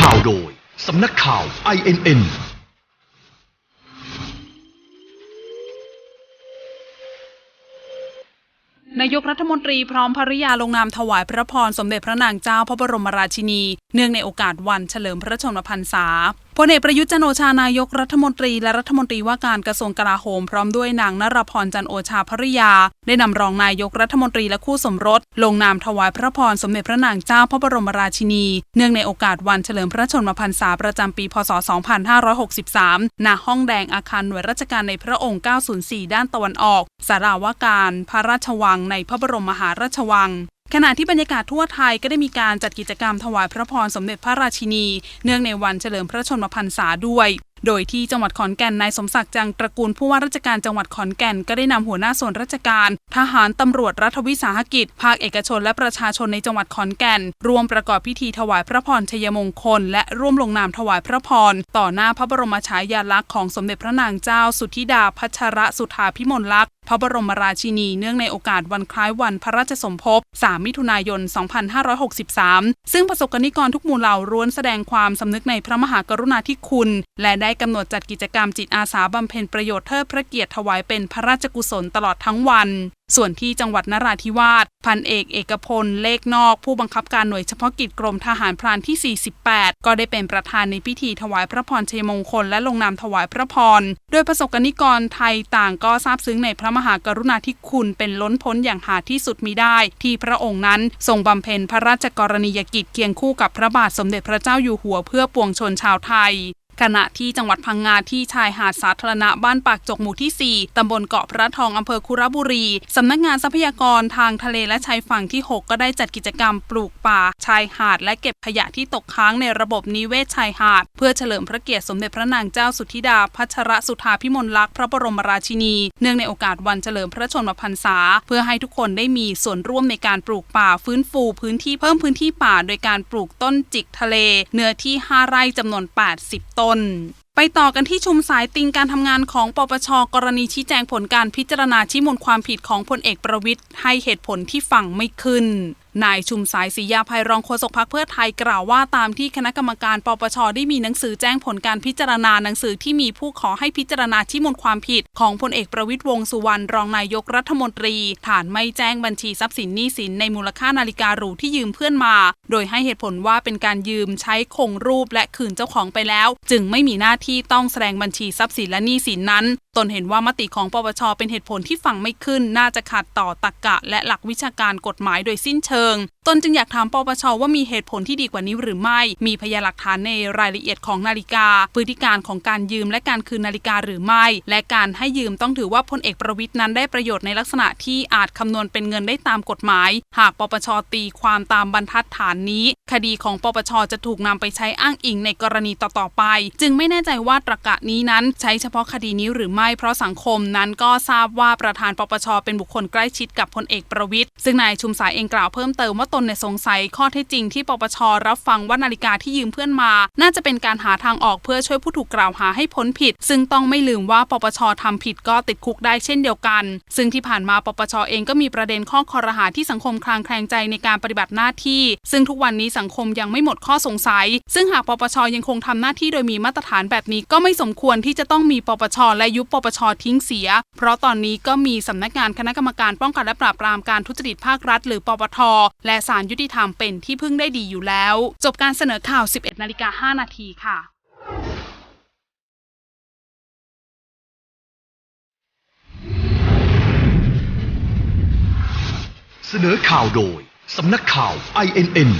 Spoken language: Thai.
ข่าวโดย สำนักข่าว INN นายกรัฐมนตรีพร้อมภริยาลงนามถวายพระพรสมเด็จพระนางเจ้าพระบรมราชินีเนื่องในโอกาสวันเฉลิมพระชนมพรรษาพลเอกประยุทธ์จันโอชานายกรัฐมนตรีและรัฐมนตรีว่าการกระทรวงกลาโหมพร้อมด้วยนางนรพรจันโอชาภริยา ได้นำรองนายกรัฐมนตรีและคู่สมรส ลงนามถวายพระพรสมเด็จพระนางเจ้าพระบรมราชินี เนื่องในโอกาสวันเฉลิมพระชนมพรรษาประจำปี พศ 2563 ณ ห้องแดงอาคารหน่วยราชการในพระองค์ 904 ด้านตะวันออกสาราว่าการ พระราชวังในพระบรมมหาราชวัง ขณะที่บรรยากาศทั่วไทยก็ได้มีการจัดกิจกรรมถวายพระพรสมเด็จพระราชินี เนื่องในวันเฉลิมพระชนมพรรษาด้วย โดยที่จังหวัดขอนแก่นนายสมศักดิ์จังตระกูลผู้ว่าราชการจังหวัดขอนแก่นก็ได้นำหัวหน้าส่วนราชการ ทหารตำรวจรัฐวิสาหกิจ ภาคเอกชนและประชาชนในจังหวัดขอนแก่นร่วมประกอบพิธีถวายพระพรชัยมงคล และร่วมลงนามถวายพระพรต่อหน้าพระบรมฉายาลักษณ์ของสมเด็จพระนางเจ้าสุทธิดาพัชรสุธาพิมลลักษณ์พระบรมราชินีเนื่องในโอกาสวันคล้ายวันพระราชสมภพ 3 มิถุนายน 2563 ซึ่งประสบกนิกรทุกหมู่เหล่าร้วนแสดงความสำนึกในพระมหากรุณาธิคุณ และได้ได้กำหนดจัดกิจกรรมจิตอาสาบำเพ็ญประโยชน์เทิดพระเกียรติถวายเป็นพระราชกุศลตลอดทั้งวัน ส่วนที่จังหวัดนราธิวาสพันเอกเอกพล เลขนอก ผู้บังคับการหน่วยเฉพาะกิจกรมทหารพรานที่ 48 ก็ได้เป็นประธานในพิธีถวายพระพรชัยมงคลและลงนามถวายพระพร โดยประสบกนิกรไทยต่างก็ซาบซึ้งในพระมหากรุณาธิคุณเป็นล้นพ้นอย่างหาที่สุดมิได้ ที่พระองค์นั้นทรงบำเพ็ญพระราชกรณียกิจเคียงคู่กับพระบาทสมเด็จพระเจ้าอยู่หัวเพื่อปวงชนชาวไทย ขณะที่จังหวัดพังงาที่ชายหาดสาธารณะบ้านปากจกหมู่ที่ 4 ตำบลเกาะพระทองอำเภอคุระบุรี สำนักงานทรัพยากรทางทะเลและชายฝั่งที่ 6 ก็ได้จัดกิจกรรมปลูกป่า ชายหาดและเก็บขยะที่ตกค้างในระบบนิเวศชายหาด เพื่อเฉลิมพระเกียรติสมเด็จพระนางเจ้าสุทธิดา พัชรสุธาพิมลลักษณ์พระบรมราชินี เนื่องในโอกาสวันเฉลิมพระชนมพรรษา เพื่อให้ทุกคนได้มีส่วนร่วมในการปลูกป่าฟื้นฟูพื้นที่เพิ่มพื้นที่ป่า โดยการปลูกต้นจิกทะเล เนื้อที่ 5 ไร่จำนวน 80 ต้นไปต่อกันที่ชุมสายติงการทำงานของปปช กรณีชี้แจงผลการพิจารณาชี้มูลความผิดของพลเอกประวิทย์ให้เหตุผลที่ฟังไม่ขึ้นนายชุมสายศรียาภัยรองโฆษกพักเพื่อไทยกล่าวว่าตามที่คณะกรรมการปปชได้มีหนังสือแจ้งผลการพิจารณาหนังสือที่มีผู้ขอให้พิจารณาชี้มูลความผิด ของพลเอกประวิทย์วงสุวรรณรองนายกรัฐมนตรี ฐานไม่แจ้งบัญชีทรัพย์สินหนี้สินในมูลค่านาฬิกาหรูที่ยืมเพื่อนมา โดยให้เหตุผลว่าเป็นการยืมใช้คงรูปและคืนเจ้าของไปแล้ว จึงไม่มีหน้าที่ต้องแสดงบัญชีทรัพย์สินและหนี้สินนั้น นเห็นว่ามติของปปชเป็นเหตุผลที่ฟังไม่ขึ้น น่าจะขัดต่อตรรกะ และหลักวิชาการกฎหมายโดยสิ้นเชิง ตนจึงอยากถามปปชว่ามีเหตุผลที่ดีกว่านี้หรือไม่ มีพยานหลักฐานในรายละเอียดของนาฬิกา พฤติการของการยืมและการคืนนาฬิกาหรือไม่ และการให้ยืมต้องถือว่าพลเอกประวิทย์นั้นได้ประโยชน์ในลักษณะที่อาจคำนวณเป็นเงินได้ตามกฎหมาย หากปปชตีความตามบรรทัดฐานนี้ คดีของปปชจะถูกนำไปใช้อ้างอิงในกรณีต่อๆไป จึงไม่แน่ใจว่าตรรกะนี้นั้นใช้เฉพาะคดีนี้หรือไม่เพราะสังคมนั้นก็ทราบว่าประธานปปชเป็นบุคคลใกล้ชิดกับพลเอกประวิทย์ซึ่งนายชุมสายเองกล่าวเพิ่มเติมว่าตนในสงสัยข้อเท็จจริงที่ปปชรับฟังว่านาฬิกาที่ยืมเพื่อนมา น่าจะเป็นการหาทางออกเพื่อช่วยผู้ถูกกล่าวหาให้พ้นผิด ซึ่งต้องไม่ลืมว่าปปชทำผิดก็ติดคุกได้เช่นเดียวกัน ซึ่งที่ผ่านมาปปชเองก็มีประเด็นข้อคอรหาที่สังคมคลางแคลงใจในการปฏิบัติหน้าที่ ซึ่งทุกวันนี้สังคมยังไม่หมดข้อสงสัย ซึ่งหากปปชยังคงทำหน้าที่โดยมีมาตรฐานแบบนี้ก็ไม่สมควรที่จะต้องมีปปชและยุบปปชทิ้งเสีย เพราะตอนนี้ก็มีสำนักงานคณะกรรมการป้องกันและปราบปรามการทุจริตภาครัฐ หรือปปท และศาลยุติธรรมเป็นที่พึ่งได้ดีอยู่แล้ว จบการเสนอข่าว 11นาฬิกา5นาทีค่ะเสนอข่าวโดย สำนักข่าว INN